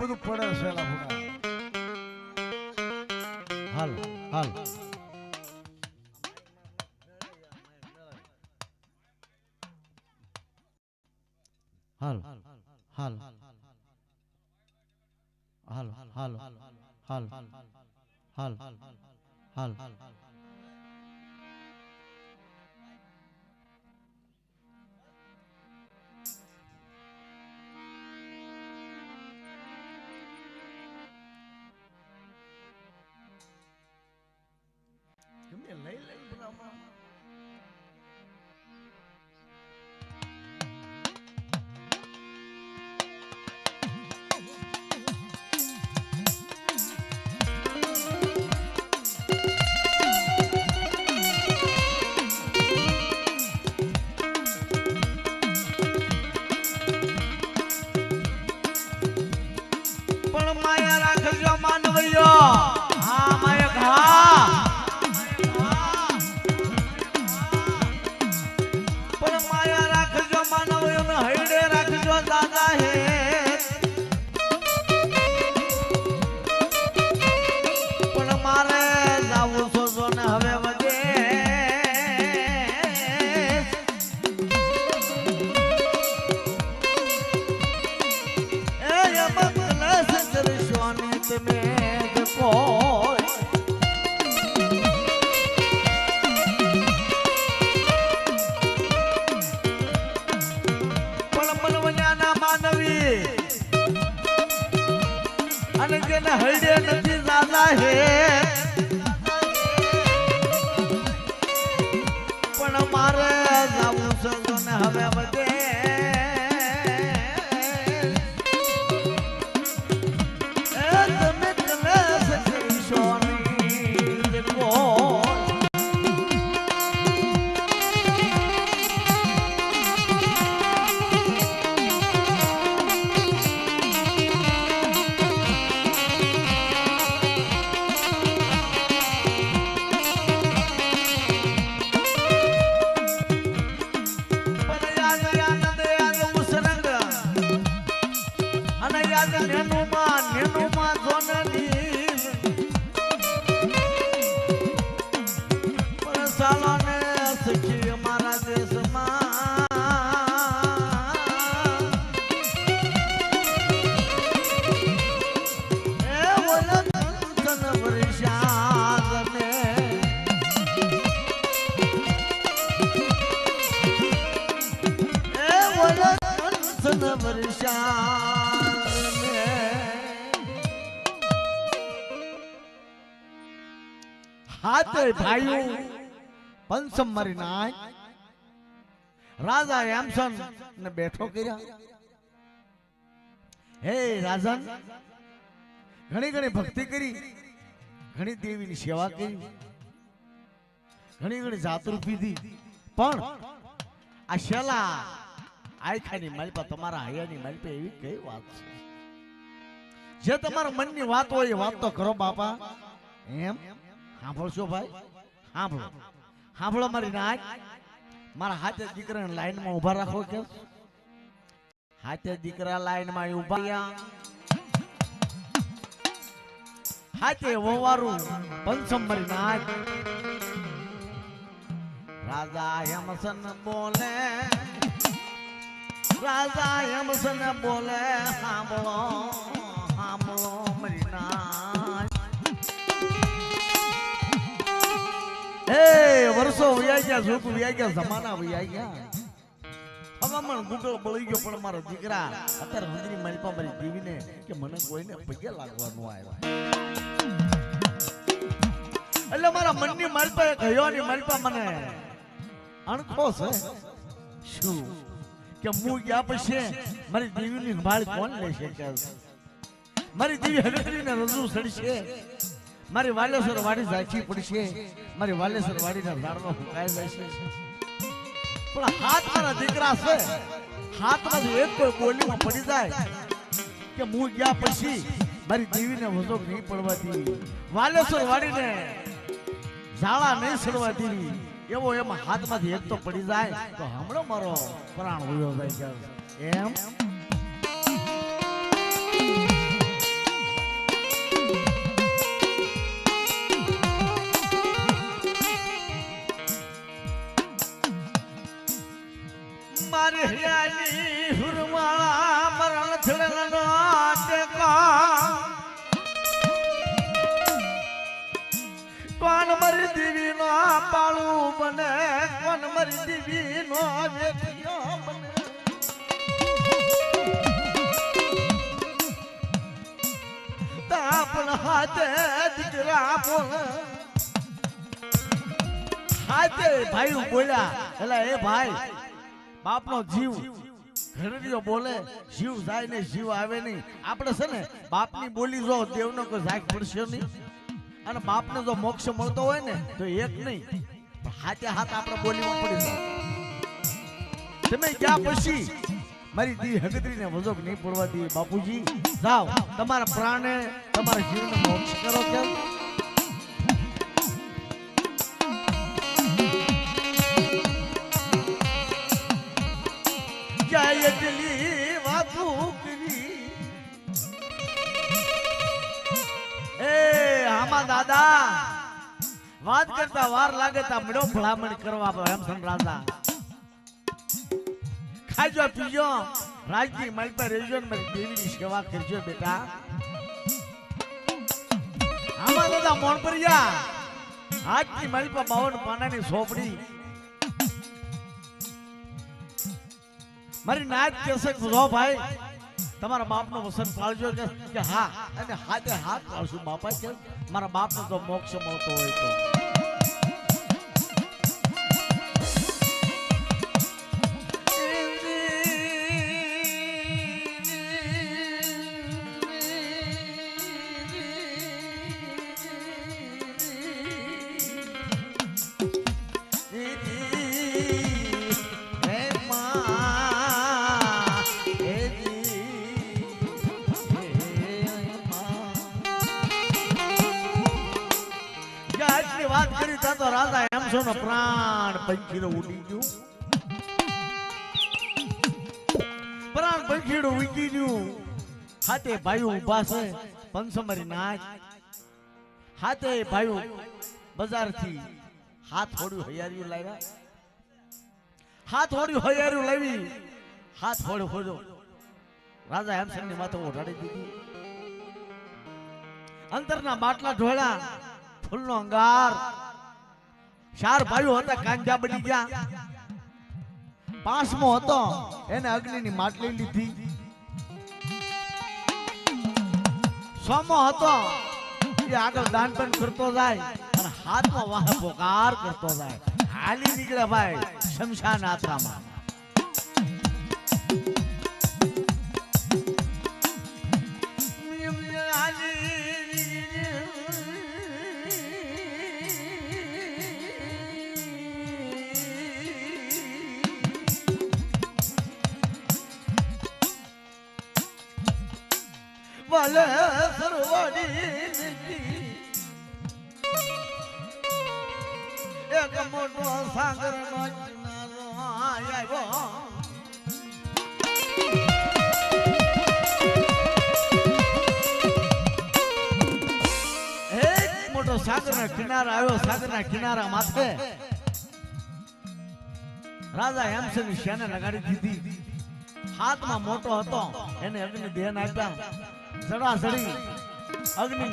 બધું પડે એલા ભૂકા હાલ હાલ. હાલ હાલ હાલ હાલ હાલ હાલ હાલ હાલ. અને હૈડે નથી દાદા હે. પણ મારે હવે વધે હાથે ભાઈઓ પંચમ મરી નાય. રાજા એમસન ને બેઠો કર્યા. હે રાજન ઘણી ઘણી ભક્તિ કરી. ઘણી દેવીની સેવા કરી. ઘણી ઘણી જાતરૂ પીધી પણ આ શેલા આખાની માલપા તમારા હૈયાની માલપા એવી કઈ વાત છે? જે તમારા મનની વાત હોય એ વાત તો કરો બાપા. એમ? સાંભળશો ભાઈ? સાંભળો. સાંભળો મારી નાક મારા હાથે દીકરાને લાઈનમાં ઊભા રાખો કે હાથે દીકરા લાઈનમાં ઊભા રહ્યા. હાથે વવારું. પંચમ મારી નાક રાજા હેમસન બોલે. રાજા હેમસન બોલે, સાંભળો સાંભળો મરી નાચ હે વર્ષો વયા ગયા, સુખ વયા ગયા, જમાના વયા ગયા. ગુગળ બળી ગયો, પણ મારા મારી પા મારી આવ્યા. એટલે મારા મનની માલપા એક હયોની માલપા મને અણખો છે. શું? કે હું ગયા પછી મારી દીવીની સંભાળ કોણ લેશે? કે મારી દીવી ને રજૂ સડશે? મારી વાલેશ્વર વાડી ઝાંખી પડશે મારી વાલેશ્વર વાડીના ઝાડમાં ફૂંકાઈ જશે પણ હાથ મારા દીકરા છે. હાથમાં જો એક કોઈ બોલીમાં પડી જાય કે હું ગયા પછી મારી દેવીને વધો નહીં પડવા દેવી વાલેશ્વર વાડીને ઝાડા નહીં સડવા દેવી એવો એમાં હાથમાંથી એક તો પડી જાય તો હમણાં મારો પ્રાણ ઉયો જાય એમ? મારી હૈયાની હુરમાળા મરણ છેડેલા ટેકા કોણ મરી દીવી નો પાળું બને? કોણ મરી દીવી નો વેઠિયો બને? તાપણ હાથે દીકરા બોલે. હાથે ભાઈ બોલ્યા એટલે એ ભાઈ બાપનો જીવ. ઘરડીઓ બોલે, જીવ જાય ને જીવ આવે નહીં. આપણે છે ને, બાપની બોલી જો દેવનો કોઈ જાગ પડશે નહીં. અને બાપને જો મોક્ષ મળતો હોય ને, તો એક નહીં. હાથે હાથ આપણે બોલીમાં પડી તમે ગયા પછી મારી દી હગદરીને વજોક નહીં પડવા દી બાપુજી. જાઓ, તમારા પ્રાણે તમારા જીવને મોક્ષ કરો કેમ એટલી વાતો કરી એ, આમાં દાદા, વાત કરતા વાર લાગે તા મળો ભલામણ કરવા હેમસન રાજા. ખાજો પીજો રાજની મારી પર રહેજો ને મારી દેવીની સેવા કરજો બેટા. આમાં દાદા મોણ પર જા આજની મારી પર બાવન પાનાની સોપડી. મારી નાચ કેસે જો ભાઈ, તમારા બાપનો વસન પાળજો કે કે હા, અને હાથે હાથ પાળશું બાપા કે મારા બાપનો તો મોક્ષ મળતો હોય તો. વાત કરી તા તો રાજા છો ને પ્રાણ પંખીડો ઉડી ગયું. પ્રાણ પંખીડો ઉડી ગયું. હાથે ભાઈ ઊભા છે પંચમરી નાચ હાથે ભાઈ બજારથી હાથ હોડ્યું હૈયારીયું લાવ્યા. હાથ હોડ્યું હૈયારીયું લાવી. હાથ હોડ્યો હોડ્યો. રાજા હેમસનની માથે ઓઢાડી દીધી. અંતરના બાટલા ઢોળ્યા. ફૂલનો અંગાર. ચાર ભાઈઓ હતા કાંજા બની ગયા. પાંચમો હતો, એને અગ્નિની માટલી લીધી. સોમો હતો, એ આગળ દાન પણ કરતો જાય અને હાથમાં વાહ પોકાર કરતો જાય. હાલી નીકળે ભાઈ, શમશાન યાત્રામાં વલે સરવાડી એક મોટો સાગર નો કિનારો આવ્યો સાગરના કિનારા આવ્યો, સાગરના કિનારા માથે. રાજા હેમસન શેને લગાડી દીધી. હાથમાં મોટો હતો, એને અગ્નિ દેન આપ્યા. જડી અગ્નિ